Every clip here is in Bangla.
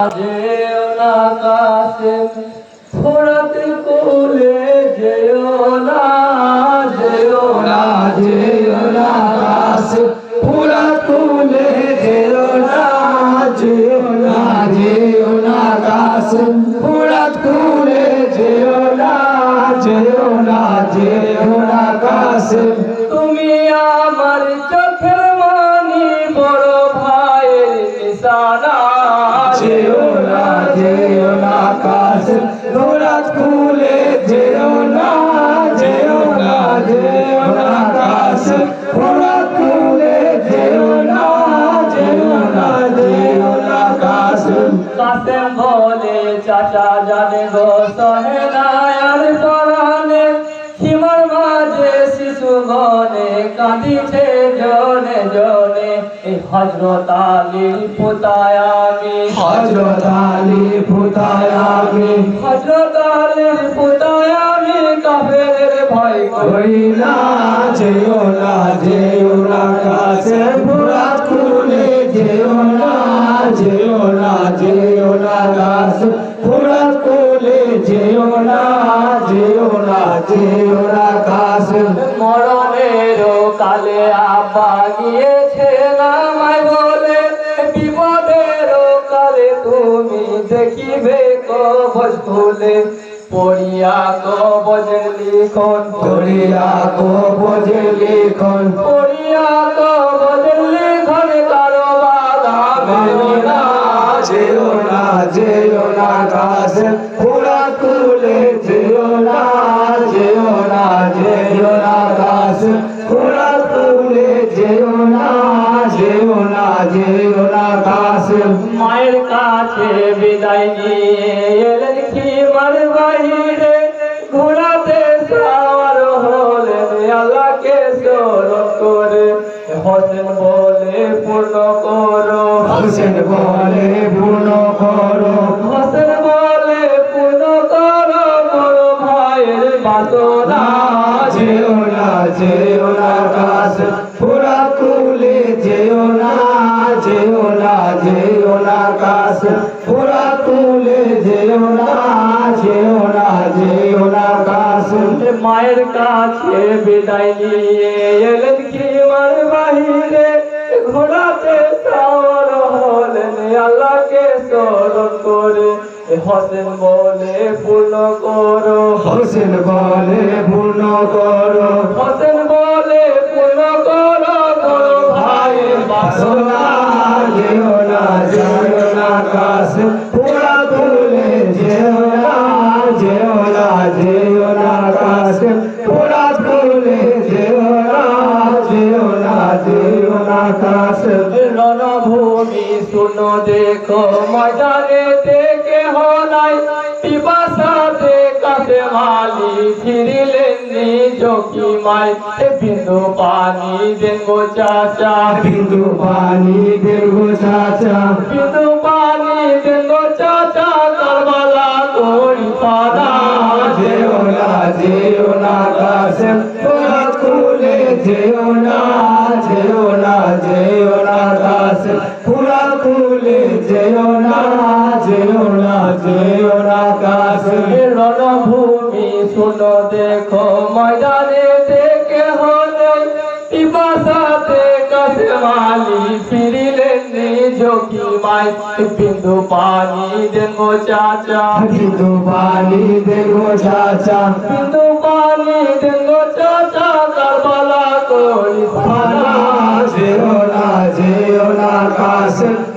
যেও না কাছে ফোরাত কোলে যেও না যেও না যেও না কাছে যেও না যেও না যেও না কাছে যেও না যেও না যেও না কাছে। দৌড়াত খুলে যেও না যেও না যেও না কাছে দৌড়াত খুলে যেও না যেও না যেও না কাছে কাসেম বলে, চাচা জানে গো, সহে না আর পরানে সীমার মাঝে শিশু গনে কাঁদিছে জনে জনে। হজরত আলীর পুতায় আমি। হজরত আলী পুতায় আমি। হজরত আলীর পুতায় আমি কাফের ভয় করি। না যেও না যেও না কাছে ফুরাত খুলে যেও না যেও না যেও না কাছে ফুরাত খুলে যেও না যেও না যেও না কাছে মরণের কালে আব্বা গিয়েছে দেখিবে কবজ খুলে পড়িয়া কবজের লিখন পড়িয়া কবজের লিখন। পড়িয়া কবজের লিখন কারও বাধা মেনে না। যেও না যেও না কাছে পুরা তুলে যেও না যেও না যেও না কাছে পুরা তুলে যেও না যেও না যেও মায়ের কাছে বিদায় নিয়ে এলেন খিমার বাহিরে ঘোড়াতে সাওয়ার হলেন আল্লাহকে স্মরণ করে। হোসেন বলে পূর্ণ করো। হোসেন বলে পূর্ণ করো। হোসেন বলে পূর্ণ করো। বড় ভাইয়ের বাসনা যেও না যেও না পুরা তুলে যেও না যেও না যেও না কাছ মায়ের কাছে বিদায় নিয়ে এলেন কি মার বাহিরে ঘোড়াতে সাওয়ার হলেন আল্লাহকে স্মরণ করে। হোসেন বলে পূর্ণ করো। হোসেন বলে পূর্ণ করো। হোসেন বলে পূর্ণ করো। ভাই বাসনা কাছ রণভূমি শুনো দেখো ময়দানে দেখে হলাই পিপাসাতে কাছে মালি ফিরিলেন নিজ কি মাই বিন্দু পানি দেন গো চাচা। বিন্দু পানি দেন গো চাচা। বিন্দু দেখো ময়দানে দেখে হলে পিপাসাতে কাছে মালি ফিরিলেন কি মাই বিন্দু পানি গো চাচা। বিন্দু পানি গো চাচা। বিন্দু পানি গো চাচা কারবালা করি পানা যেও না যেও না কাছে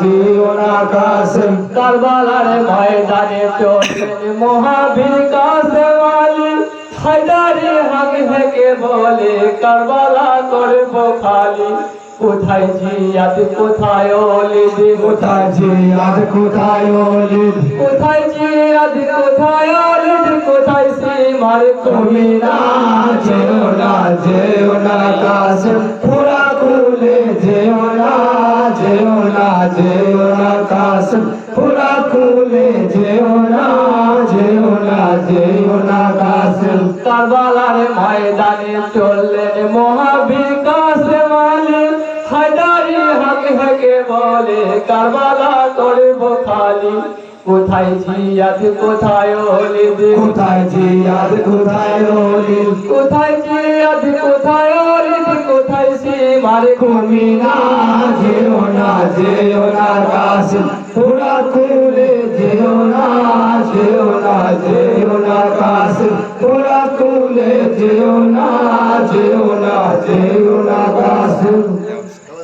যেও না যেও কারবালার ময়দানে চলছেন মহাবীর কাছে আলী। হায়দারি হাক হেকে বলে কারবালা করব খালি। কোথায় জিয়াদ কোথায় কোথায় জিয়াদ কোথায় অলিদ কোথায় জিয়াদ কোথায় অলিদ কোথায় সীমার তুমি না যেও না যেও না কাছে। পুরা যেও না যেও না খুলে যেও না যেও না যেও না কাছে কারবালার ময়দানে চললেন মহাবিকাশ মালিক হায়দারি হাকে হাকে বলে কারবালা করব খালি। কোথায় জিয়াদ কোথায় অলিদ? কোথায় জিয়াদ কোথায় অলিদ? কোথায় জিয়াদ কোথায় অলিদ? কোথায় সীমার তুমি না যেও না না কাশিম ঘোড়া তুলে যেও